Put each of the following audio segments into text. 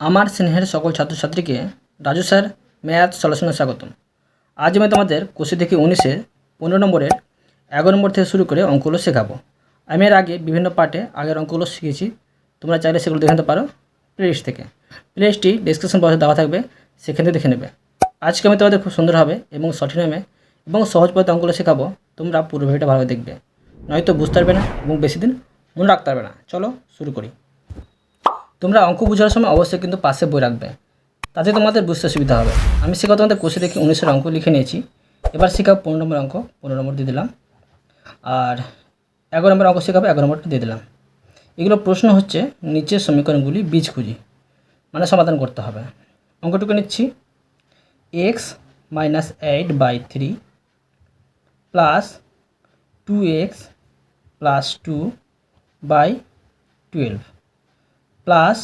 আমার স্নেহের সকল ছাত্রছাত্রীকে রাজু স্যার ম্যাথ সলিউশনে স্বাগতম। আজ আমি তোমাদের কোষে থেকে উনিশে পনেরো নম্বরের এগারো নম্বর থেকে শুরু করে অঙ্কগুলো শেখাবো। আমি এর আগে বিভিন্ন পার্টে আগের অঙ্কগুলো শিখেছি। তোমরা চাইলে সেগুলো দেখে নিতে পারো প্লেলিস্ট থেকে। প্লেলিস্টটি ডিসক্রিপশন বক্সে দেওয়া থাকবে, সেখান থেকে দেখে নেবে। আজকে আমি তোমাদের খুব সুন্দরভাবে এবং সঠিক নামে এবং সহজ পথে অঙ্কগুলো শেখাবো। তোমরা পুরো ভিডিওটা ভালোভাবে দেখবে। নয়তো বুঝতে পারবে না এবং বেশি দিন মনে রাখতে পারবে না। চলো শুরু করি। তোমরা অঙ্ক বোঝার সময় অবশ্যই কিন্তু পাশে বই রাখবে। তাতে তোমাদের বুঝতে সুবিধা হবে। আমি শেখা তোমাদের কোষে দেখে উনিশের অঙ্ক লিখে নিয়েছি। এবার শেখাবো পনেরো নম্বর অঙ্ক, পনেরো নম্বর দিয়ে দিলাম। আর এগারো নম্বর অঙ্ক শেখাবো, এগারো নম্বরটা দিয়ে দিলাম। এগুলো প্রশ্ন হচ্ছে নিচের সমীকরণগুলি বীজ খুঁজি মানে সমাধান করতে হবে। অঙ্কটুকু নিচ্ছি। X minus eight by three plus two x plus two by twelve. Plus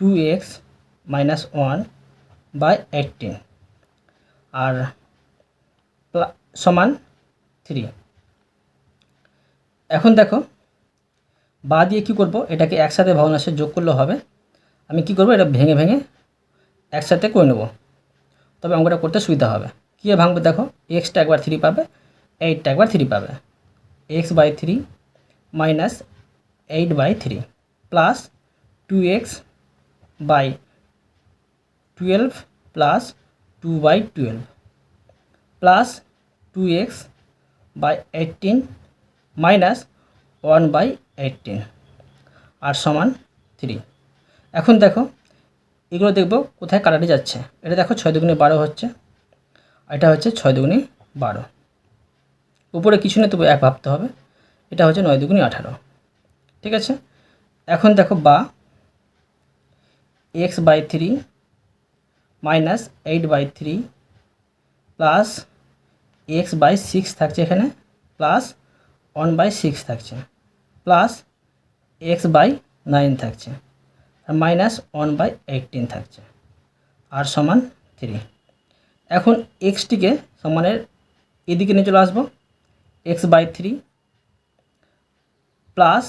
two x minus one by eighteen আর সমান থ্রি এখন দেখো, বা দিয়ে কী করব? এটাকে একসাথে ভগ্নাংশে যোগ করলে হবে। আমি কি করব? এটা ভেঙে ভেঙে একসাথে করে নেব। তবে অঙ্কটা করতে সুবিধা হবে। কী ভাঙবে দেখো? এক্সটা একবার থ্রি পাবে এইটটা একবার থ্রি পাবে। X by three minus eight by three plus two x by twelve plus two by twelve plus two x by eighteen minus one by eighteen আর সমান থ্রি এখন দেখো, এগুলো দেখব কোথায় কাটাটি যাচ্ছে। এটা দেখো ছয় দুগুণে বারো হচ্ছে এটা হচ্ছে ছয় দুগুণে বারো। উপরে কিছু নেই, তবু এক ভাবতে হবে। এটা হচ্ছে নয় দুগুণে আঠারো। ঠিক আছে? এখন দেখো বা x by three minus eight by three plus x by six থাকছে এখানে প্লাস ওয়ান বাই সিক্স থাকছে প্লাস এক্স বাই নাইন থাকছে আর মাইনাস ওয়ান বাই এইটিন থাকছে আর সমান থ্রি এখন এক্সটিকে সমানের এদিকে নিয়ে চলে আসব x by three plus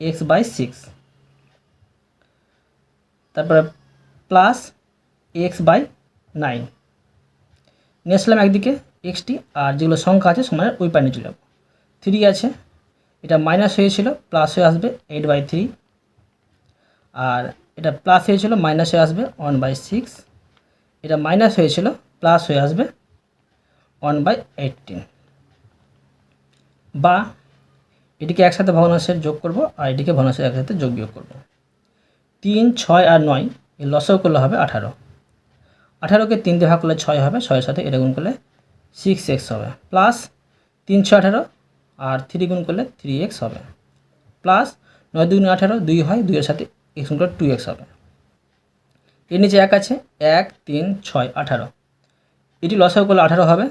x by six তারপরে প্লাস এক্স বাই নাইন নিয়ে আসলাম একদিকে এক্সটি আর যেগুলো সংখ্যা আছে সমানের ওই পায়ে নিয়ে চলে যাব। থ্রি আছে, এটা মাইনাস হয়েছিল প্লাস হয়ে আসবে এইট বাই থ্রি আর এটা প্লাস হয়েছিল মাইনাস হয়ে আসবে ওয়ান বাই সিক্স এটা মাইনাস হয়েছিল প্লাস হয়ে আসবে ওয়ান বাই এইটিন বা এটিকে একসাথে ভগ্নাংশের যোগ করব, আর এটিকে ভগ্নাংশের একসাথে যোগ বিয়োগ করব। তিন, ছয় আর নয়, এর লসও করলে হবে আঠারো। আঠারোকে তিন দিয়ে ভাগ করলে ছয় হবে, ছয়ের সাথে এটা গুণ করলে সিক্স এক্স হবে। প্লাস তিন, ছয়, আঠারো আর থ্রি গুণ করলে থ্রি এক্স হবে। প্লাস নয় দুগুণ আঠারো, দুই হয়, দুইয়ের সাথে এক্স গুণ করলে টু এক্স হবে। এর নিচে এক আছে, এক, তিন, ছয়, আঠারো। এটি লসাও করলে আঠারো হবে।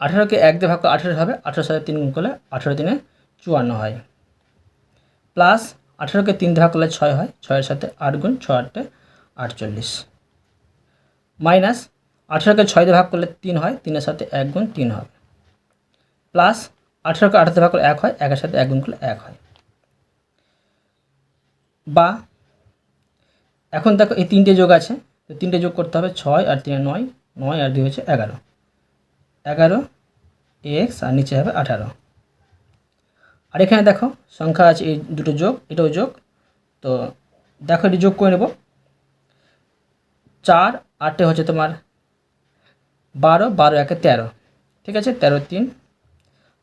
আঠারোকে এক দিয়ে ভাগ করলে আঠারো হবে, আঠারোর সাথে তিন গুণ করলে আঠারো দিনে চুয়ান্ন হয়। প্লাস আঠারোকে তিন ভাগ করলে ছয় হয়, ছয়ের সাথে আট গুণ ছয় আটটে আটচল্লিশ। মাইনাস আঠারোকে ছয় ভাগ করলে তিন হয়, তিনের সাথে এক গুণ তিন হবে। প্লাস আঠারোকে আঠারোতে ভাগ করলে এক হয়, একের সাথে এক গুণ করলে এক হয়। বা এখন দেখো এই তিনটে যোগ আছে, তো তিনটে যোগ করতে হবে ছয় আর তিনে নয় নয় আর দুই হচ্ছে এগারো। এগারো, এক্স আর নিচে হবে আঠারো। আর এখানে দেখো, সংখ্যা আছে এই দুটো যোগ, এটাও যোগ। তো দেখো, এটি যোগ করে নেব। চার, আটে হচ্ছে তোমার বারো বারো একে তেরো। ঠিক আছে? তেরো, তিন।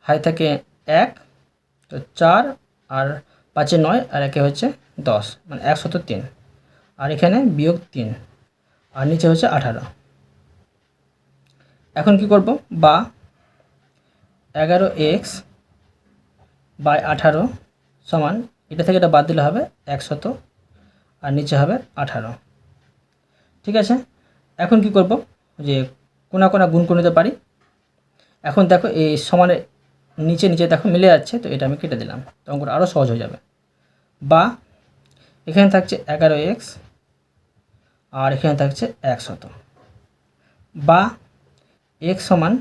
হাই থাকে এক, তো চার আর পাঁচে নয়, আর একে হচ্ছে দশ মানে একশত তিন। আর এখানে বিয়োগ তিন, আর নিচে হচ্ছে আঠারো। এখন কি করব? বা এগারো এক্স বাই আঠারো সমান, এটা থেকে এটা বাদ দিলে হবে একশত, আর নিচে হবে আঠারো। ঠিক আছে? এখন কি করব? যে কোনা কোনা গুণ করে নিতে পারি। এখন দেখো এই সমানে নিচে নিচে দেখো মিলে যাচ্ছে, তো এটা আমি কেটে দিলাম। তো অঙ্কটা আরও সহজ হয়ে যাবে। বা এখানে থাকছে এগারো এক্স, আর এখানে থাকছে একশত। বা এক্স সমান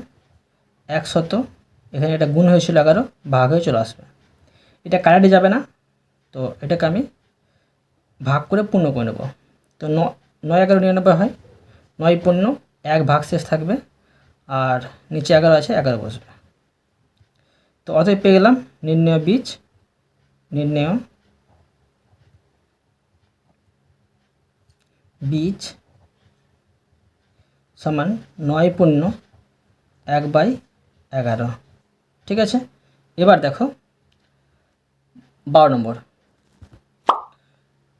একশত, এখানে এটা গুণ হয়েছিল এগারো, ভাগ হয়ে চলে আসবে। এটা কারেন্টে যাবে না। তো এটাকে আমি ভাগ করে পূর্ণ করে নেব। তো নয় এগারো নিরানব্বই হয়। নয় পূর্ণ, এক ভাগ শেষ থাকবে। আর নিচে এগারো আছে, এগারো বসবে। তো অতএব পেয়ে গেলাম নির্ণয় বীজ নির্ণয় বীজ সমান নয় পূর্ণ, এক বাই এগারো। ঠিক আছে? এবার দেখো বারো নম্বর।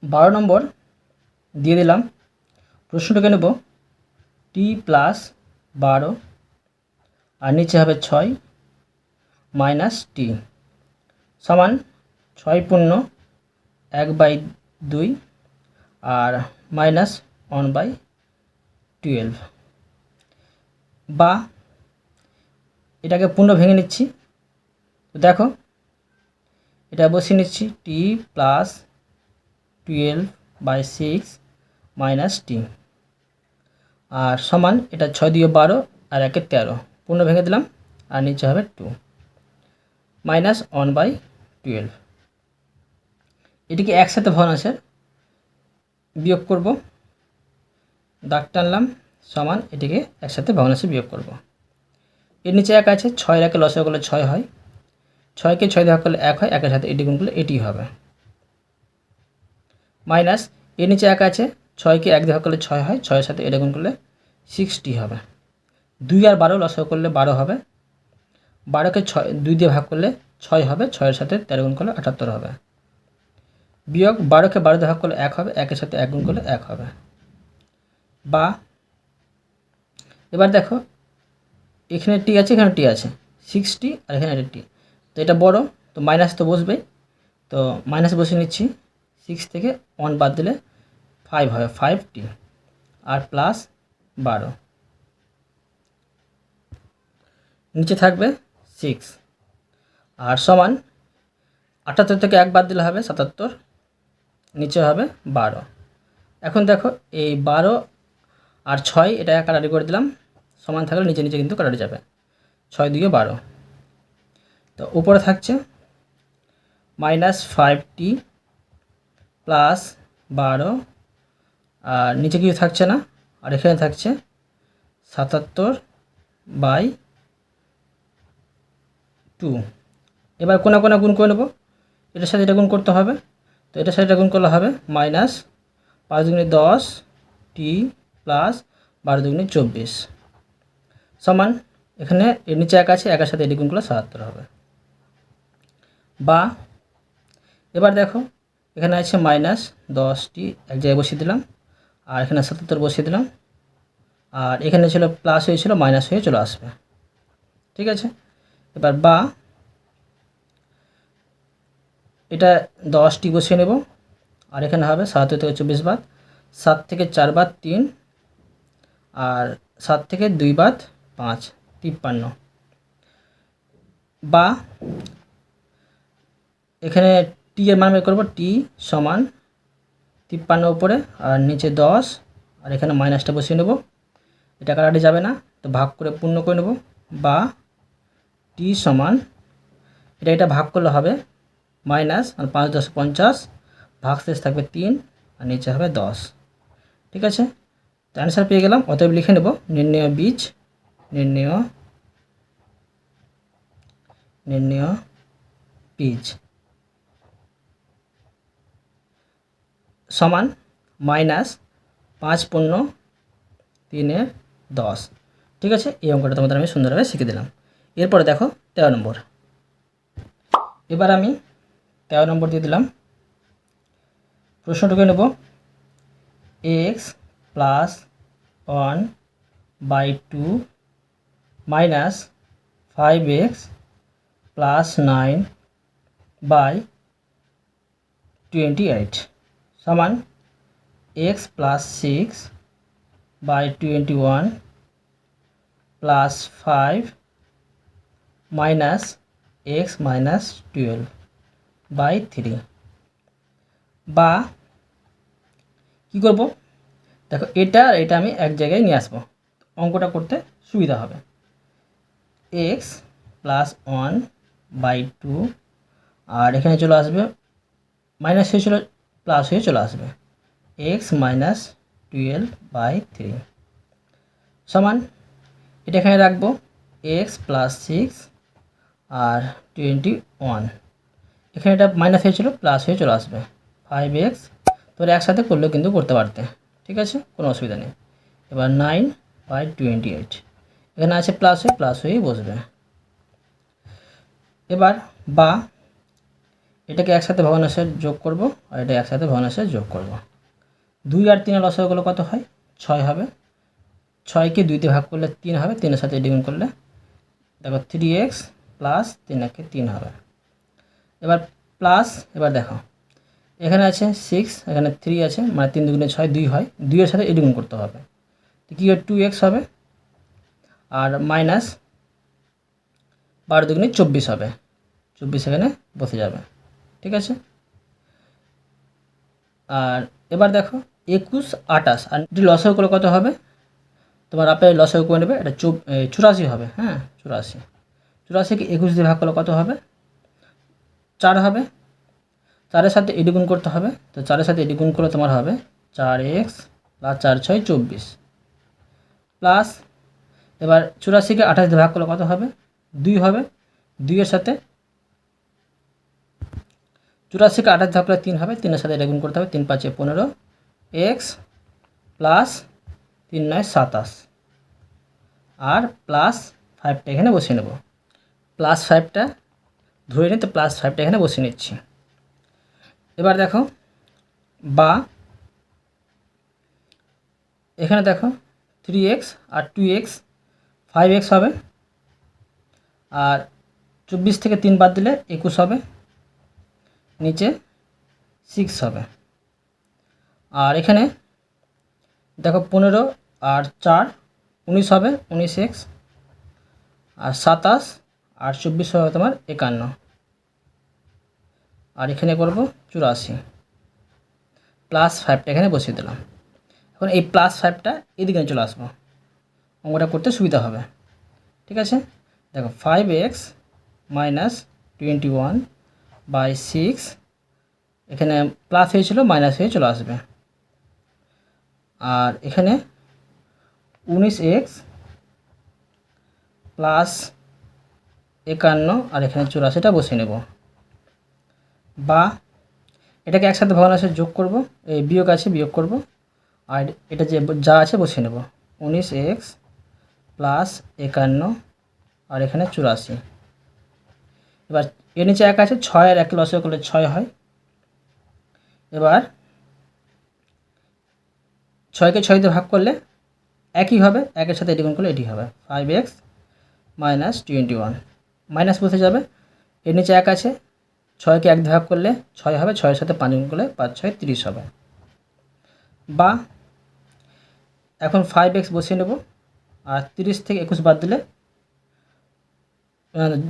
বারো নম্বর দিয়ে দিলাম। প্রশ্নটাকে নেব। টি প্লাস বারো আর নিচে হবে ছয় মাইনাস টি সমান ছয় পূর্ণ এক বাই দুই আর মাইনাস ওয়ান বাই টুয়েলভ বা এটাকে পূর্ণ ভেঙে নিচ্ছি। তো দেখো এটা বসিয়ে নিচ্ছি t plus twelve by six minus t আর সমান এটা ছয় দিয়ে বারো আর একে তেরো। পূর্ণ ভেঙে দিলাম আর নিচে হবে two minus one by twelve এটিকে একসাথে ভগ্নাংশের বিয়োগ করব। দাগ টানলাম, সমান এটিকে একসাথে ভগ্নাংশে বিয়োগ করব। এর নিচে এক আছে, ছয় একে লসে করলে ছয় হয়। ছয়কে ছয় দেওয়া করলে এক হয়, একের সাথে এটি গুণ করলে এটি হবে। মাইনাস, এর নিচে এক আছে, ছয়কে এক দেওয়া করলে ছয় হয়, ছয়ের সাথে এটা গুণ করলে সিক্সটি হবে। দুই আর বারো লসে করলে বারো হবে। বারোকে ছয়, দুই দিয়ে ভাগ করলে ছয় হবে, ছয়ের সাথে তেরো গুণ করলে আটাত্তর হবে। বিয়োগ, বারোকে বারো দিয়ে ভাগ করলে এক হবে, একের সাথে এক গুণ করলে এক হবে। বা, এবার দেখো, এখানে টি আছে, এখানে টি আছে, সিক্সটি আর এখানে টি। তো এটা বড়, তো মাইনাস তো বসবেই তো মাইনাস বসে নিচ্ছি। সিক্স থেকে ওয়ান বাদ দিলে ফাইভ হবে ফাইভ টি আর প্লাস বারো। নিচে থাকবে সিক্স আর সমান আটাত্তর থেকে এক বাদ দিলে হবে সাতাত্তর। নিচে হবে বারো। এখন দেখো এই বারো আর ছয়, এটা কাটারি করে দিলাম। সমান থাকলে নিচে নিচে কিন্তু কাটারি যাবে। ছয় দিয়ে বারো। তো উপরে থাকছে মাইনাস ফাইভ টি প্লাস বারো আর নিচে কিছু থাকছে না, আর এখানে থাকছে সাতাত্তর বাই টু এবার কোনা কোনা গুণ করে নেব, এটার সাথে এটা গুণ করতে হবে, তো এটার সাথে এটা গুণ করলে হবে মাইনাস পাঁচ দুগুণে দশ টি প্লাস বারো দুগুণে চব্বিশ। সমান, এখানে এর নিচে এক আছে, একের সাথে এটি গুণ করলে সাতাত্তর হবে। বা, এবার দেখো, এখানে আছে মাইনাস দশটি, এক জায়গায় বসিয়ে দিলাম, আর এখানে সাতাত্তর বসিয়ে দিলাম, আর এখানে ছিল প্লাস হয়েছিল মাইনাস হয়ে চলে আসবে, ঠিক আছে? এবার বা, এটা দশটি বসিয়ে নেব, আর এখানে হবে সাতাত্তর থেকে চব্বিশ বাদ, সাত থেকে চার বাদ তিন, আর সাত থেকে দুই বাদ পাঁচ, তিপ্পান্ন, বা এখানে টি এর মান বের করব টি সমান তিপ্পান্ন উপরে আর নিচে দশ, আর এখানে মাইনাসটা বসিয়ে নেব। এটা কাটাটি যাবে না তো ভাগ করে পূর্ণ করে নেব, বা টি সমান, এটা এটা ভাগ করলে হবে মাইনাস আর পাঁচ দশ পঞ্চাশ, ভাগ শেষ থাকবে তিন, আর নিচে হবে দশ। ঠিক আছে? তো অ্যান্সার পেয়ে গেলাম, অতএব লিখে নেব, নির্ণয় বীজ, নির্ণয় নির্ণয় বীজ। সমান মাইনাস পাঁচ পূর্ণ তিনের দশ। ঠিক আছে? এই অঙ্কটা তোমাদের আমি সুন্দরভাবে শিখে দিলাম। এরপরে দেখো তেরো নম্বর। এবার আমি তেরো নম্বর দিয়ে দিলাম। প্রশ্নটুকু নেব। X plus one by two minus five x plus nine by twenty eight সমান x plus six by twenty one plus five minus x minus twelve by three বা কী করব? দেখো, এটা আর এটা আমি এক জায়গায় নিয়ে আসব। অঙ্কটা করতে সুবিধা হবে। X plus one by two আর এখানে চলে আসবে মাইনাস হয়েছিল প্লাস হয়ে চলে আসবে। X minus twelve by three সমান, এটা এখানে রাখব। এক্স প্লাস সিক্স আর টোয়েন্টি ওয়ান এখানে এটা মাইনাস হয়েছিল প্লাস হয়ে চলে আসবে। ফাইভ এক্স তোর একসাথে করলেও কিন্তু করতে পারতে। ঠিক আছে? কোনো অসুবিধা নেই। এবার নাইন বাই টোয়েন্টি এইট এখানে আছে প্লাস হয়ে প্লাস হয়েই বসবে। এবার বা এটাকে একসাথে ভগ্নাংশের যোগ করব আর এটা একসাথে ভগ্নাংশের যোগ করব। দুই আর তিনের লসাগুলো কত হয়? ছয় হবে। ছয়কে দুইতে ভাগ করলে তিন হবে। তিনের সাথে ডিগুণ করলে দেখো থ্রি এক্স প্লাস তিন একে তিন হবে। এবার প্লাস এবার দেখো। এখানে আছে সিক্স এখানে থ্রি আছে মানে তিন দুগুণে ছয় দুই হয়। দুইয়ের সাথে এডিগুণ করতে হবে। তো কী হয়? টু এক্স হবে। আর মাইনাস বারো দুগুণে চব্বিশ হবে। চব্বিশ এখানে বসে যাবে। ঠিক আছে? আর এবার দেখো, একুশ আটাশ আর যদি লসাগু করে কত হবে? তোমার আপেল লসাগু করে নেবে, এটা চৌ চুরাশি হবে হ্যাঁ চুরাশি। চুরাশিকে একুশ দিয়ে ভাগ করলে কত হবে? চার হবে। চারের সাথে এডি গুণ করতে হবে, তো চারের সাথে এডি গুণ করলে তোমার হবে চার এক্স প্লাস চার ছয় চব্বিশ। প্লাস, এবার চুরাশিকে আঠাশ দিয়ে ভাগ করলে কত হবে? দুই হবে। দুইয়ের সাথে চুরাশিকে আঠাশ করলে তিন হবে, তিনের সাথে এটা গুণ করতে হবে, তিন পাঁচে পনেরো এক্স প্লাস তিন নয় সাতাশ। আর প্লাস ফাইভটা এখানে বসিয়ে নেব। প্লাস ফাইভটা ধরে নিতে প্লাস ফাইভটা এখানে বসিয়ে নিচ্ছি। এবার দেখো, বা এখানে দেখো থ্রি এক্স আর টু এক্স ফাইভ এক্স হবে। আর চব্বিশ থেকে তিন বাদ দিলে একুশ হবে। নিচে সিক্স হবে। আর এখানে দেখো পনেরো আর চার, উনিশ হবে, উনিশ এক্স আর সাতাশ আর চব্বিশ হবে তোমার একান্ন। আর এখানে করব চুরাশি। প্লাস ফাইভটা এখানে বসিয়ে দিলাম। এখন এই প্লাস ফাইভটা এদিকে চলে আসব। অঙ্কটা করতে সুবিধা হবে। ঠিক আছে? দেখো five x minus twenty one by six, এখানে প্লাস হয়েছিল মাইনাস হয়ে চলে আসবে। আর এখানে উনিশ এক্স প্লাস একান্ন, আর এখানে চুরাশিটা বসিয়ে নেব। বা এটাকে একসাথে ভগ্নাংশে যোগ করব, এই বিয়োগ আছে বিয়োগ করব, আর এটা যে যা আছে বসিয়ে নেব। উনিশ এক্স প্লাস একান্ন, আর এখানে চুরাশি। এবার এর নিচে এক আছে, ছয় আর এক লসে করলে ছয় হয়। এবার ছয়কে ছয় দিয়ে ভাগ করলে একই হবে, একের সাথে এটি গুণ করলে এটি হবে। Five x minus twenty one minus বসে যাবে। এর নিচে এক আছে, ছয়কে এক ভাগ করলে ছয় হবে, ছয়ের সাথে পাঁচ গুণ করলে পাঁচ, ছয় তিরিশ হবে। বা এখন ফাইভ এক্স বসিয়ে নেব, আর তিরিশ থেকে একুশ বাদ দিলে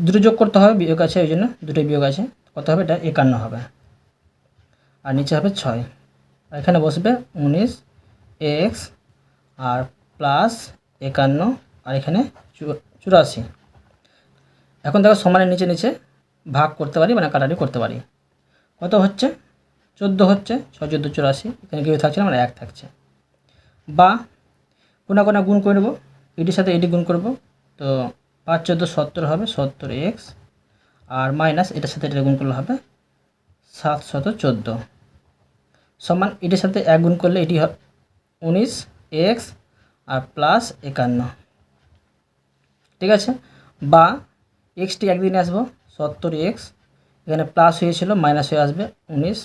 দুটো যোগ করতে হবে, বিয়োগ আছে ওই জন্য দুটো বিয়োগ আছে। কত হবে? এটা একান্ন হবে। আর নিচে হবে ছয়। আর এখানে বসবে উনিশ এক্স আর প্লাস একান্ন, আর এখানে চুরাশি। এখন দেখো সমানের নিচে নিচে ভাগ করতে পারি মানে কাটারি করতে পারি। কত হচ্ছে? চোদ্দ হচ্ছে, ছয়, চোদ্দ, চুরাশি। এখানে কেউ থাকছে না? মানে এক থাকছে। বা কোনা কোনা গুণ করে নেব। এটির সাথে এটি গুণ করব। তো পাঁচ চোদ্দ সত্তর হবে, সত্তর এক্স। আর মাইনাস এটার সাথে এটা গুণ করলে হবে সাত শত চোদ্দ। সমান এটির সাথে এক গুণ করলে এটি হবে উনিশ এক্স আর প্লাস একান্ন। ঠিক আছে? বা এক্সটি একদিনে আসব, সত্তর এক্স। এখানে প্লাস হয়েছিল, মাইনাস হয়ে আসবে উনিশ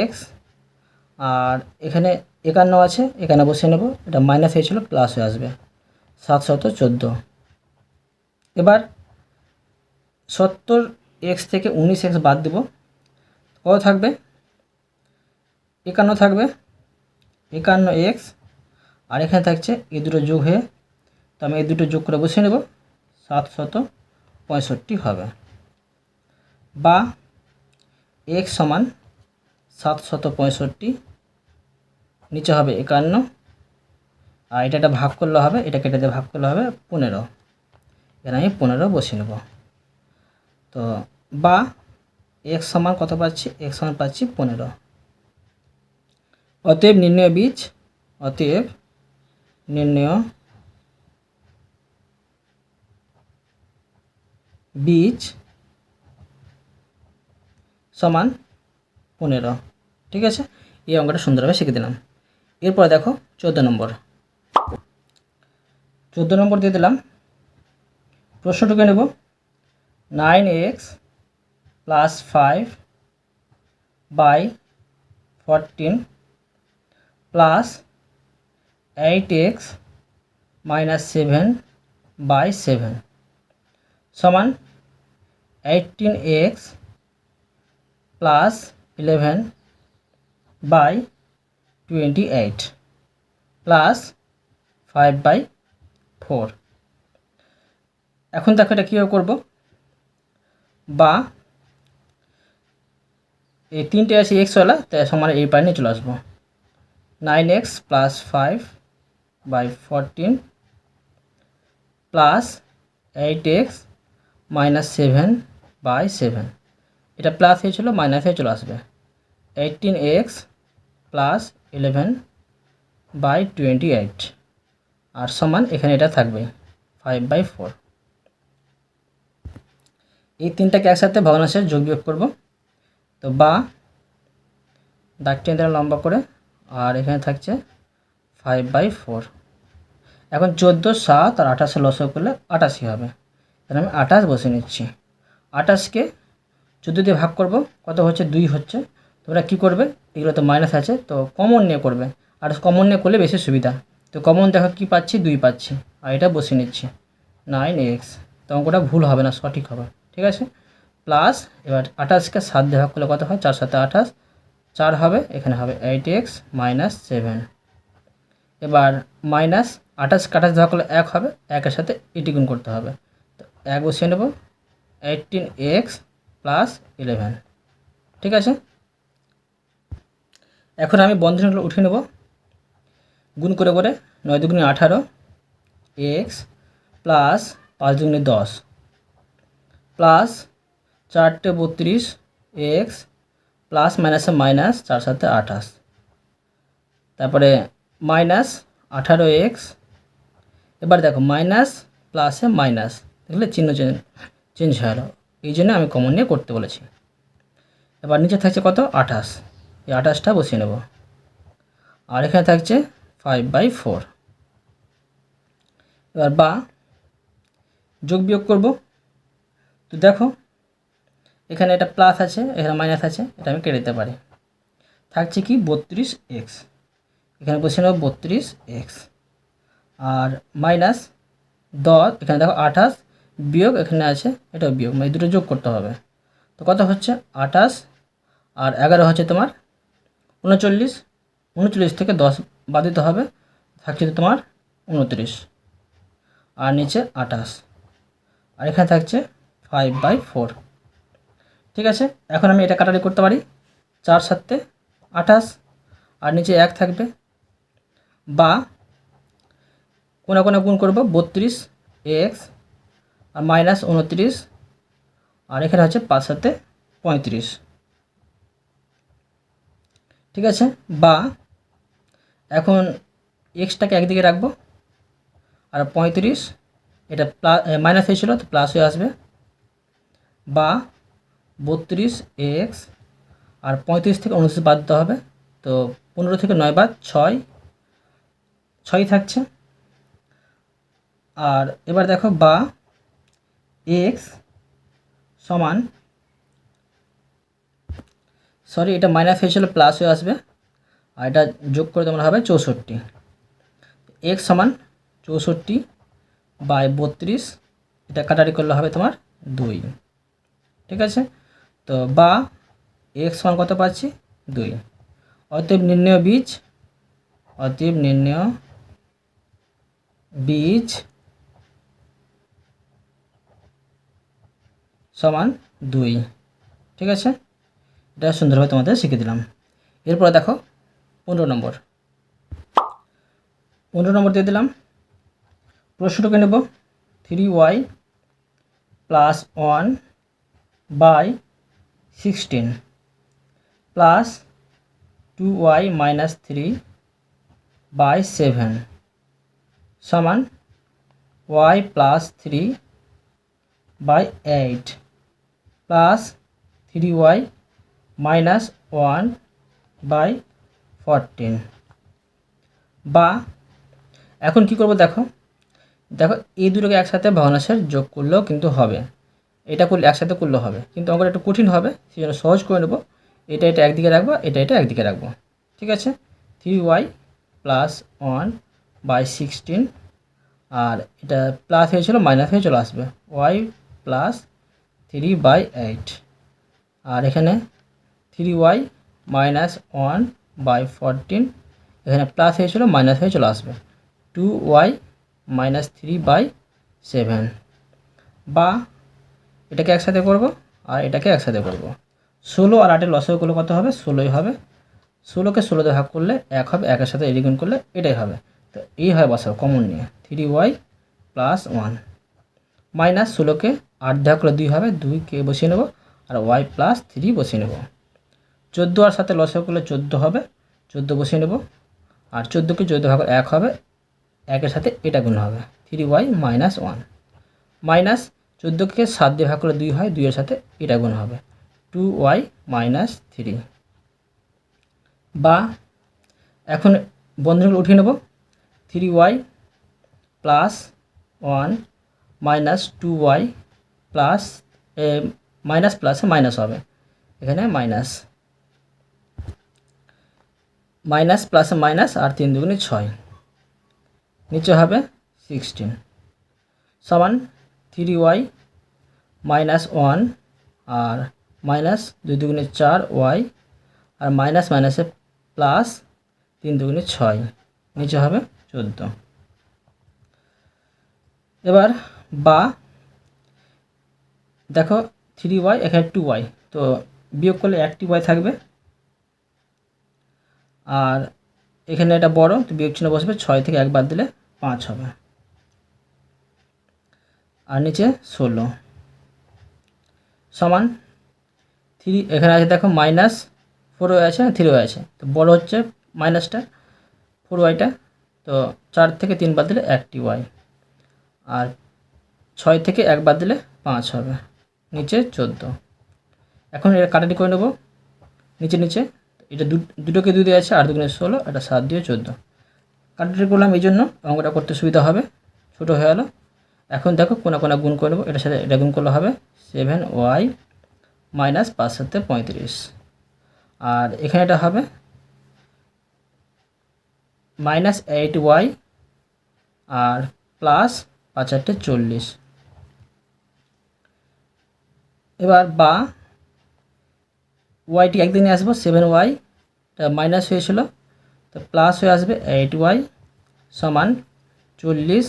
এক্স। আর এখানে একান্ন আছে, এখানে বসে নেব, এটা মাইনাস হয়েছিল, প্লাস হয়ে আসবে সাতশত চোদ্দ। এবার সত্তর এক্স থেকে উনিশ এক্স বাদ দেব। কত থাকবে? একান্ন থাকবে। একান্ন এক্স আর এখানে থাকছে এ দুটো যোগ হয়ে, তো আমি এই দুটো যোগ করে বসিয়ে নেব। সাতশত পঁয়ষট্টি হবে। বা এক্স সমান সাতশত পঁয়ষট্টি, নিচে হবে একান্ন। আর এটা ভাগ করলে হবে, এটা কেটে দিয়ে ভাগ করলে হবে পনেরো। এখানে আমি পনেরো বসিয়ে নেব। তো বা এক সমান কত পাচ্ছি? এক সমান পাচ্ছি পনেরো। অতএব নির্ণয় বীজ, অতএব নির্ণয় বীজ সমান পনেরো। ঠিক আছে? এই অঙ্কটা সুন্দরভাবে শিখে দিলাম। এরপর দেখো চোদ্দ নম্বর। চোদ্দ নম্বর দিয়ে দিলাম। প্রশ্নটুকু নেব। Nine x plus five by fourteen plus eight x minus seven by seven. সমান eighteen x plus eleven by twenty eight plus five by four. এখন দেখো এটা কীভাবে করব? বা, এই তিনটে আছে এক্সওয়ালা তাই সমান এই পারে নিয়ে চলে আসব। Nine x plus five by fourteen plus eight x minus seven by seven এটা প্লাস হয়েছিল মাইনাস হয়ে চলে আসবে। Eighteen x plus eleven by twenty eight আর সমান এখানে এটা থাকবে ফাইভ বাই ফোর এই তিনটাকে একসাথে ভগ্নাংশের যোগ বিয়োগ করব। তো বা, দাগ টেনে দিলাম লম্বা করে, আর এখানে থাকছে ফাইভ বাই ফোর এখন চোদ্দ, সাত আর আঠাশে লসও করলে আটাশি হবে। তাহলে আমি আঠাশ বসে নিচ্ছি। আঠাশকে চোদ্দ দিয়ে ভাগ করব, কত হচ্ছে? দুই হচ্ছে। তোমরা কী করবে? এগুলো তো মাইনাস আছে, তো কমন নিয়ে করবে। আর কমন নিয়ে করলে বেশি সুবিধা। তো কমন দেখো কী পাচ্ছি? দুই পাচ্ছি। আর এটা বসে নিচ্ছি। নাইন এক্স তো অঙ্কটা ভুল হবে না, সঠিক হবে। ঠিক আছে? প্লাস এবার আঠাশকে সাত দিয়ে ভাগ করলে কত হয়? চার সাথে আঠাশ। চার হবে, এখানে হবে এইট এক্স মাইনাস সেভেন এবার মাইনাস আঠাশ কাঠাশ দেওয়া করলে এক হবে, একের সাথে এটি গুণ করতে হবে। তো এক বসিয়ে নেব এইটিন এক্স প্লাস ইলেভেন ঠিক আছে? এখন আমি বন্ধনীগুলো উঠিয়ে নেব। গুণ করে করে নয় দুগুণে আঠারো এক্স প্লাস পাঁচ দুগুণে দশ। প্লাস চারটে বত্রিশ এক্স প্লাস মাইনাসে মাইনাস চার সাথে আঠাশ। তারপরে মাইনাস আঠারো এক্স এবার দেখো মাইনাস প্লাসে মাইনাস দেখলে চিহ্ন চেঞ্জ হয়ে গেলো। এই জন্য আমি কমন নিয়ে করতে বলেছি। এবার নিচে থাকছে কত? আঠাশ। এই আঠাশটা বসিয়ে নেব। আর এখানে থাকছে ফাইভ বাই ফোর এবার বা যোগ বিয়োগ করব। তো দেখো, এখানে এটা প্লাস আছে, এখানে মাইনাস আছে, এটা আমি কেটে দিতে পারি। থাকছে কি বত্রিশ এক্স এখানে বসে নেব বত্রিশ এক্স আর মাইনাস দশ, এখানে দেখো আঠাশ, বিয়োগ এখানে আছে, এটাও বিয়োগ মানে দুটো যোগ করতে হবে। তো কত হচ্ছে? আঠাশ। আর এগারো হচ্ছে তোমার উনচল্লিশ। উনচল্লিশ থেকে দশ বাদ দিতে হবে, থাকছে তোমার উনত্রিশ। আর নিচে আঠাশ। আর এখানে থাকছে ফাইভ বাই ফোর ঠিক আছে? এখন আমি এটা কাটারি করতে পারি। চার সাতে আঠাশ। আর নিচে এক থাকবে। বা কোনা কোনা গুণ করব বত্রিশ এক্স আর মাইনাস উনত্রিশ। আর এখানে হচ্ছে পাঁচ সাথে পঁয়ত্রিশ। ঠিক আছে? বা এখন এক্সটাকে একদিকে রাখব। আর পঁয়ত্রিশ, এটা প্লাস মাইনাস হয়েছিল তো প্লাস হয়ে আসবে। বা বত্রিশ এক্স আর পঁয়ত্রিশ থেকে উনত্রিশ বাদ দিতে হবে। তো পনেরো থেকে নয় বাদ ছয় ছয় থাকছে। আর এবার দেখো বা এক্স সমান, সরি এটা মাইনাস হয়েছিল প্লাস হয়ে আসবে। আর এটা যোগ করে তোমরা হবে চৌষট্টি। এক্স সমান চৌষট্টি বাই বত্রিশ, এটা কাটারি করলে হবে তোমার দুই। ঠিক আছে? তো বা এক্স সমান কত পাচ্ছি? দুই। অতএব নির্ণয় বীজ, অতএব নির্ণয় বীজ সমান দুই। ঠিক আছে? এটা সুন্দরভাবে তোমাদের শিখে দিলাম। এরপরে দেখো পনেরো নম্বর। পনেরো নম্বর দিয়ে দিলাম। প্রশ্নটাকে নেব। Three y plus one by sixteen plus two y minus three by seven সমান y plus three by eight plus three y minus one by fourteen. বা এখন কি করব দেখো? দেখো, এই দুটোকে একসাথে ভগ্নাংশের যোগ করলেও কিন্তু হবে। এটা করলে একসাথে করলে হবে। কিন্তু অঙ্কটা একটু কঠিন হবে সেই জন্য সহজ করে নেব। এটা এটা একদিকে রাখব, এটা এটা একদিকে রাখব। ঠিক আছে? Three y plus one by sixteen আর এটা প্লাস হয়েছিল মাইনাস হয়ে চলে আসবে। Y plus three by eight আর এখানে three y minus one by fourteen এখানে প্লাস হয়েছিল মাইনাস হয়ে চলে আসবে। Two y minus three by seven বা এটাকে একসাথে করব আর এটাকে একসাথে করব। ষোলো আর আটের লসও করলে কত হবে? ষোলোই হবে। ষোলোকে ষোলোতে ভাগ করলে এক হবে। একের সাথে এডিগুণ করলে এটাই হবে। তো এই হয় বসাও কমন নিয়ে। Three y plus one minus ষোলোকে আট ভাগ করলে দুই হবে। দুইকে বসিয়ে নেব আর ওয়াই প্লাস থ্রি বসিয়ে নেব। চোদ্দ আর সাথে লসও করলে চোদ্দ হবে। চোদ্দ বসিয়ে নেব। আর চোদ্দোকে চোদ্দ ভাগ এক হবে। একের সাথে এটা গুণ হবে। Three y minus one minus চোদ্দোকে সাত দিয়ে ভাগ করলে দুই হয়, দুইয়ের সাথে এটা গুণ হবে। Two y minus three. বা এখন বন্ধনীগুলো উঠিয়ে নেব। Three y plus one minus two y plus minus প্লাসে মাইনাস হবে। এখানে মাইনাস। মাইনাস প্লাসে মাইনাস আর তিন দুগুণে ছয়। নিচে হবে সিক্সটিন। সমান থ্রি ওয়াই মাইনাস ওয়ান আর মাইনাস দুই দুগুণে চার ওয়াই আর মাইনাস মাইনাসে প্লাস তিন দুগুণে ছয়। নিচে হবে চোদ্দ। এবার বা, দেখো থ্রি ওয়াই এখানে টু ওয়াই তো বিয়োগ করলে একটি ওয়াই থাকবে। আর এখানে এটা বড়, তো বিয়োগ চিহ্ন বসবে ছয় থেকে এক বাদ দিলে পাঁচ হবে। আর নিচে ষোলো। সমান থ্রি, এখানে আছে দেখো মাইনাস ফোর ওয়াই আছে থ্রি ওয়াই আছে। তো বড় হচ্ছে মাইনাসটা ফোর ওয়াইটা তো চার থেকে তিন বাদ দিলে একটি ওয়াই। আর ছয় থেকে এক বাদ দিলে পাঁচ হবে। নিচে চোদ্দ। এখন এটা কাটাটি করে নেব। নিচে নিচে, এটা দুটোকে দুই দিয়ে আছে, আর দুগুণে ষোলো, এটা সাত দিয়ে চোদ্দ। কাটাটি করলাম এই জন্য, অঙ্কটা করতে সুবিধা হবে। ছোটো হয়ে গেলো এখন দেখো কোনা কোনা গুণ করে নেব, এটার সাথে এটা গুণ করলে হবে সেভেন ওয়াই মাইনাস পাঁচ সাথে পঁয়ত্রিশ। আর এখানে এটা হবে মাইনাস এইট ওয়াই আর প্লাস পাঁচ আটটে চল্লিশ। এবার বা ওয়াইটি একদিনে আসব সেভেন ওয়াই মাইনাস হয়েছিল তো প্লাস হয়ে আসবে এইট ওয়াই সমান চল্লিশ।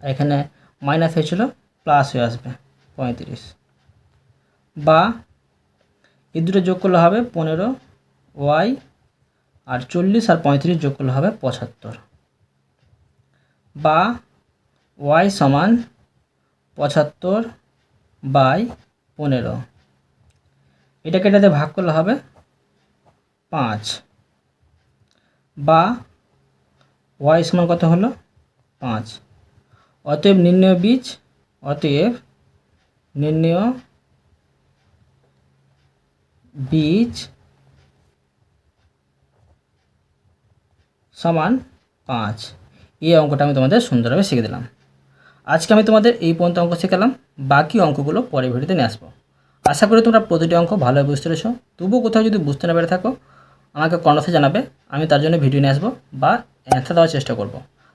এখানে মাইনাস হয়েছিল, প্লাস হয়ে আসবে, পঁয়ত্রিশ। বা এই দুটো যোগ করলে হবে পনেরো, ওয়াই, আর চল্লিশ আর পঁয়ত্রিশ যোগ করলে হবে পঁচাত্তর। বা ওয়াই সমান পঁচাত্তর বাই পনেরো। এটাকে এটাতে ভাগ করলে হবে পাঁচ। বা ওয়াই সমান কত হলো? পাঁচ। অতএব নির্ণয় বীজ, অতএব নির্ণয় বীজ সমান পাঁচ। এই অঙ্কটা আমি তোমাদের সুন্দরভাবে শিখে দিলাম। আজকে আমি তোমাদের এই পর্যন্ত অঙ্ক শেখালাম। বাকি অঙ্কগুলো পরে ভিডিওতে নিয়ে আসব। আশা করি তোমরা প্রতিটি অঙ্ক ভালোভাবে বুঝতে পেরেছ। তবুও কোথাও যদি বুঝতে না পেরে থাকো, আমাকে কর্ণসে জানাবে। আমি তার জন্য ভিডিও নিয়ে আসব বা অ্যান্সার দেওয়ার চেষ্টা করব।